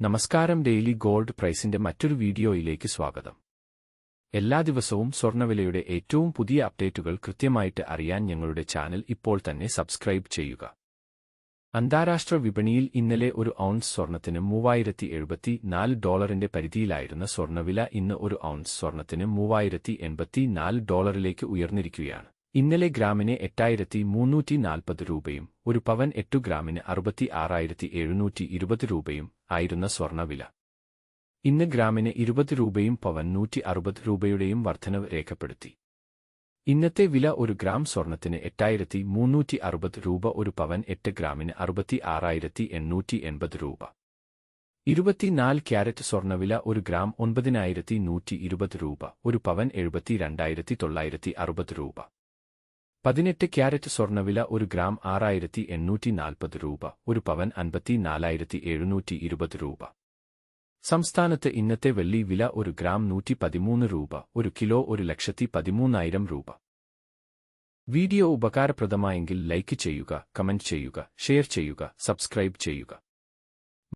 നമസ്കാരം daily gold പ്രൈസിന്റെ മറ്റൊരു വീഡിയോയിലേക്ക് സ്വാഗതം. എല്ലാ ദിവസവും സ്വർണവിലയുടെ ഏറ്റവും പുതിയ അപ്ഡേറ്റുകൾ കൃത്യമായിട്ട് അറിയാൻ ഞങ്ങളുടെ ചാനൽ ഇപ്പോൾ തന്നെ സബ്സ്ക്രൈബ് ചെയ്യുക. അന്താരാഷ്ട്ര വിപണിയിൽ ഇന്നലെ ഒരു ഔൺസ് സ്വർണത്തിന് മൂവായിരത്തി എഴുപത്തി നാല് ഡോളറിന്റെ പരിധിയിലായിരുന്ന സ്വർണവില ഇന്ന് ഒരു ഔൺസ് സ്വർണത്തിന് മൂവായിരത്തി എൺപത്തി നാല് ഡോളറിലേക്ക് ഉയർന്നിരിക്കുകയാണ്. ഇന്നലെ ഗ്രാമിന് എട്ടായിരത്തി മുന്നൂറ്റി നാൽപ്പത് രൂപയും ഒരു പവൻ എട്ടു ഗ്രാമിന് അറുപത്തി ആറായിരത്തി എഴുന്നൂറ്റി ഇരുപത് രൂപയും ആയിരുന്ന സ്വർണവില. ഇന്ന് ഗ്രാമിന് ഇരുപത് രൂപയും പവൻ നൂറ്റി അറുപത് രൂപയുടെയും വർധനവ് രേഖപ്പെടുത്തി. ഇന്നത്തെ വില ഒരു ഗ്രാം സ്വർണത്തിന് എട്ടായിരത്തി മുന്നൂറ്റി അറുപത് രൂപ ഒരു പവൻ എട്ട് ഗ്രാമിന് അറുപത്തി ആറായിരത്തി എണ്ണൂറ്റി എൺപത് രൂപ. ഇരുപത്തിനാല് ക്യാരറ്റ് സ്വർണവില ഒരു ഗ്രാം ഒൻപതിനായിരത്തി നൂറ്റി ഇരുപത് രൂപ ഒരു പവൻ എഴുപത്തി രണ്ടായിരത്തി തൊള്ളായിരത്തി അറുപത് രൂപ. പതിനെട്ട് ക്യാരറ്റ് സ്വർണവില ഒരു ഗ്രാം ആറായിരത്തി എണ്ണൂറ്റി നാൽപ്പത് രൂപ ഒരു പവൻ അൻപത്തി നാലായിരത്തി എഴുന്നൂറ്റി ഇരുപത് രൂപ. സംസ്ഥാനത്ത് ഇന്നത്തെ വെള്ളി വില ഒരു ഗ്രാം നൂറ്റി പതിമൂന്ന് രൂപ ഒരു കിലോ ഒരു ലക്ഷത്തി പതിമൂന്നായിരം രൂപ. വീഡിയോ ഉപകാരപ്രദമായെങ്കിൽ ലൈക്ക് ചെയ്യുക കമന്റ് ചെയ്യുക ഷെയർ ചെയ്യുക സബ്സ്ക്രൈബ് ചെയ്യുക.